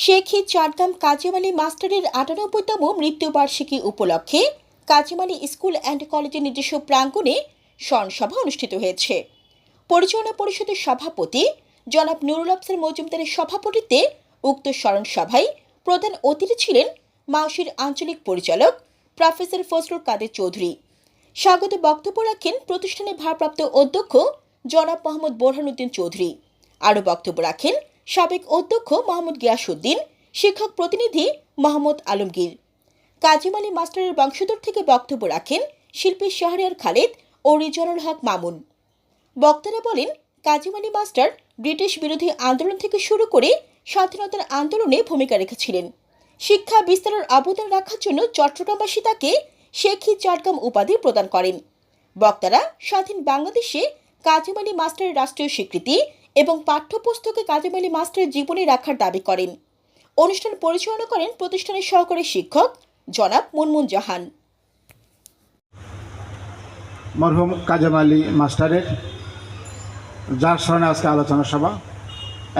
শেখি চাটগাম কাজিমালি মাস্টারের আটানব্বইতম মৃত্যুবার্ষিকী উপলক্ষে কাজিমালি school and কলেজের নিজস্ব প্রাঙ্গণে স্মরণসভা অনুষ্ঠিত হয়েছে। পরিচালনা পরিষদের সভাপতি জনাব নুরুল আফসার মজুমদারের সভাপতিত্বে উক্ত স্মরণসভায় প্রধান অতিথি ছিলেন মাউসির আঞ্চলিক পরিচালক প্রফেসর ফজলুল কাদের চৌধুরী। স্বাগত বক্তব্য রাখেন প্রতিষ্ঠানের ভারপ্রাপ্ত অধ্যক্ষ জনাব মোহাম্মদ বোরহানুদ্দিন চৌধুরী। আরও বক্তব্য রাখেন সাবেক অধ্যক্ষ মোহাম্মদ গিয়াসুদ্দিন শিক্ষক প্রতিনিধি মোহাম্মদ আলমগীর। কাজিম আলী মাস্টারের বংশধর থেকে বক্তব্য রাখেন শিল্পী শাহরিয়ার খালেদ ও রিজনুল হক মামুন। বক্তারা বলেন কাজিম আলী মাস্টার ব্রিটিশ বিরোধী আন্দোলন থেকে শুরু করে স্বাধীনতার আন্দোলনে ভূমিকা রেখেছিলেন। শিক্ষা বিস্তারের অবদান রাখার জন্য চট্টগ্রামবাসী তাকে শেখি চট্টগ্রাম উপাধি প্রদান করেন। বক্তারা স্বাধীন বাংলাদেশে কাজিম আলী মাস্টারের রাষ্ট্রীয় স্বীকৃতি এবং পাঠ্যপুস্তকে কাজিম আলী মাস্টারের জীবনী রাখার দাবি করেন। অনুষ্ঠান পরিচালনা করেন প্রতিষ্ঠানের সহকারী শিক্ষক জনাব মুনমুন জাহান। মরহুম কাজাম আলী মাস্টারের যার স্মরণে আজকে আলোচনা সভা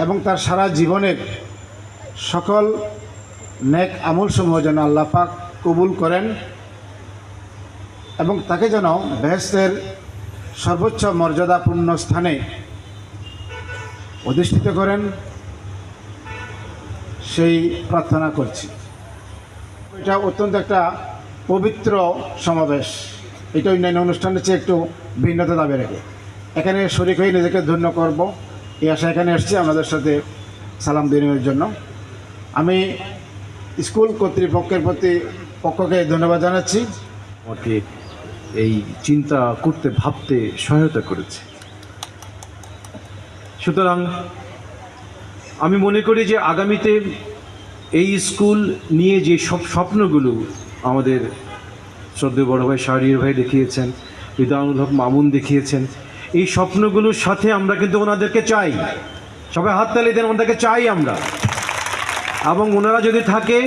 এবং তার সারা জীবনের সকল নেক আমলসমূহ যেন আল্লাহ পাক কবুল করেন এবং তাকে যেন বেহেস্তের সর্বোচ্চ মর্যাদাপূর্ণ স্থানে অধিষ্ঠিত করেন, সেই প্রার্থনা করছি। এটা অত্যন্ত একটা পবিত্র সমাবেশ। এটা অন্যান্য অনুষ্ঠানের চেয়ে একটু ভিন্নতা দাবি রাখে। এখানে শরিক হয়ে নিজেকে ধন্য করব। এই আশা এখানে এসেছি আমাদের সাথে সালাম বিনিময়ের জন্য। আমি স্কুল কর্তৃপক্ষের প্রতি পক্ষকে ধন্যবাদ জানাচ্ছি। এই চিন্তা, করতে, ভাবতে সহায়তা করেছে। সুতরাং আমি মনে করি যে আগামীতে এই স্কুল নিয়ে যে সব স্বপ্নগুলো আমাদের শ্রদ্ধেয় বড় ভাই শাহরির ভাই দেখিয়েছেন হক মামুন দেখিয়েছেন, এই স্বপ্নগুলোর সাথে আমরা কিন্তু ওনাদেরকে চাই। সবাই হাততালি দেন, ওনাদেরকে চাই আমরা। এবং ওনারা যদি থাকে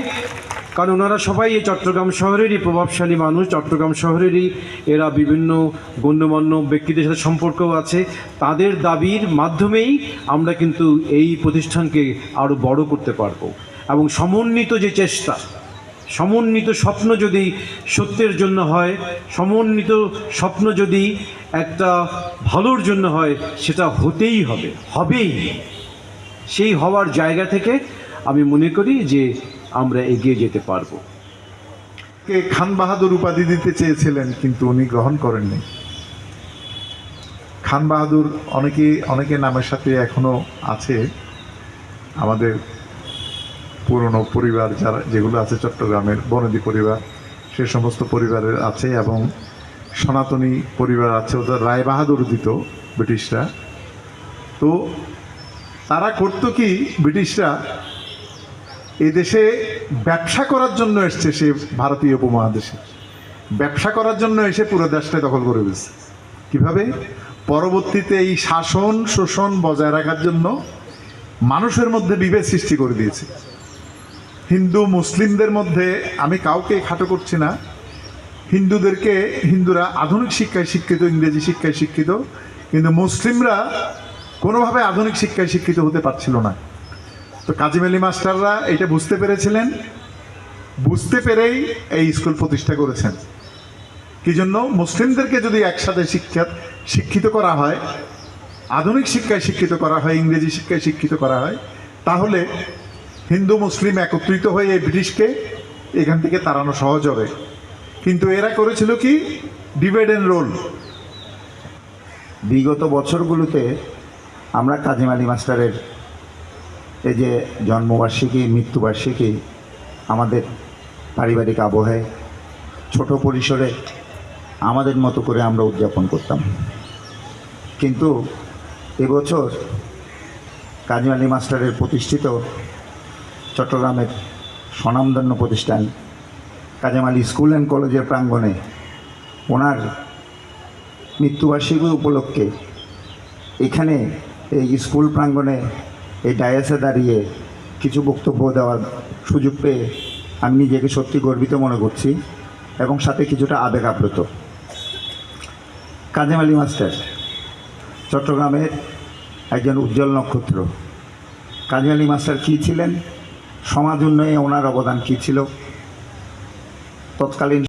কারণ ওনারা সবাই এই চট্টগ্রাম শহরেরই প্রভাবশালী মানুষ। চট্টগ্রাম শহরেরই এরা বিভিন্ন গণ্যমান্য ব্যক্তিদের সাথে সম্পর্কও আছে। তাদের দাবির মাধ্যমেই আমরা কিন্তু এই প্রতিষ্ঠানকে আরও বড় করতে পারব। এবং সমন্বিত যে চেষ্টা, সমন্বিত স্বপ্ন যদি সত্যের জন্য হয়, সমন্বিত স্বপ্ন যদি একটা ভালোর জন্য হয়, সেটা হতেই হবে, হবেই। সেই হওয়ার জায়গা থেকে আমি মনে করি যে আমরা এগিয়ে যেতে পারব। কে খান বাহাদুর উপাধি দিতে চেয়েছিলেন, কিন্তু উনি গ্রহণ করেননি। খান বাহাদুর অনেকে অনেকে নামের সাথে এখনও আছে। আমাদের পুরনো পরিবার যারা, যেগুলো আছে চট্টগ্রামের, বনদী পরিবার, সে সমস্ত পরিবারের আছে এবং সনাতনী পরিবার আছে, ওদের রায় বাহাদুর দিত ব্রিটিশরা। তো তারা করতো কি, ব্রিটিশরা এই দেশে ব্যবসা করার জন্য এসছে সে ভারতীয় উপমহাদেশে। ব্যবসা করার জন্য এসে পুরো দেশটা দখল করে দিয়েছে কীভাবে? পরবর্তীতে এই শাসন, শোষণ বজায় রাখার জন্য মানুষের মধ্যে বিভেদ সৃষ্টি করে দিয়েছে। হিন্দু, মুসলিমদের মধ্যে আমি কাউকে খাটো করছি না। হিন্দুদেরকে, হিন্দুরা আধুনিক শিক্ষায় শিক্ষিত, ইংরেজি শিক্ষায় শিক্ষিত, কিন্তু মুসলিমরা কোনোভাবে আধুনিক শিক্ষায় শিক্ষিত হতে পারছিল না। তো কাজিম আলী মাস্টাররা এটা বুঝতে পেরেছিলেন। বুঝতে পেরেই এই স্কুল প্রতিষ্ঠা করেছেন। কি জন্য? মুসলিমদেরকে যদি একসাথে শিক্ষা, শিক্ষিত করা হয়, আধুনিক শিক্ষায় শিক্ষিত করা হয়, ইংরেজি শিক্ষায় শিক্ষিত করা হয়, তাহলে হিন্দু, মুসলিম একত্রিত হয়ে এই ব্রিটিশকে এখান থেকে তাড়ানো সহজ হবে। কিন্তু এরা করেছিল কি? Divide and rule. বিগত বছরগুলোতে আমরা কাজিম আলী মাস্টারের এই যে জন্মবার্ষিকী, মৃত্যুবার্ষিকী আমাদের পারিবারিক আবহে ছোট পরিসরে আমাদের মতো করে আমরা উদযাপন করতাম। কিন্তু এবছর আলী মাস্টারের প্রতিষ্ঠিত চট্টগ্রামের স্বনামধন্য প্রতিষ্ঠান আলী স্কুল অ্যান্ড কলেজের প্রাঙ্গণে ওনার মৃত্যুবার্ষিকী উপলক্ষে এখানে এই স্কুল প্রাঙ্গণে এই ডায়াসে দাঁড়িয়ে কিছু বক্তব্য দেওয়ার সুযোগ পেয়ে আমি নিজেকে সত্যি গর্বিত মনে করছি এবং সাথে কিছুটা আবেগ আপ্লুত। কাজেম আলী মাস্টার চট্টগ্রামের একজন উজ্জ্বল নক্ষত্র। কাজী আলী মাস্টার কী ছিলেন? সমাজ উন্নয়নে ওনার অবদান কী ছিল? তৎকালীন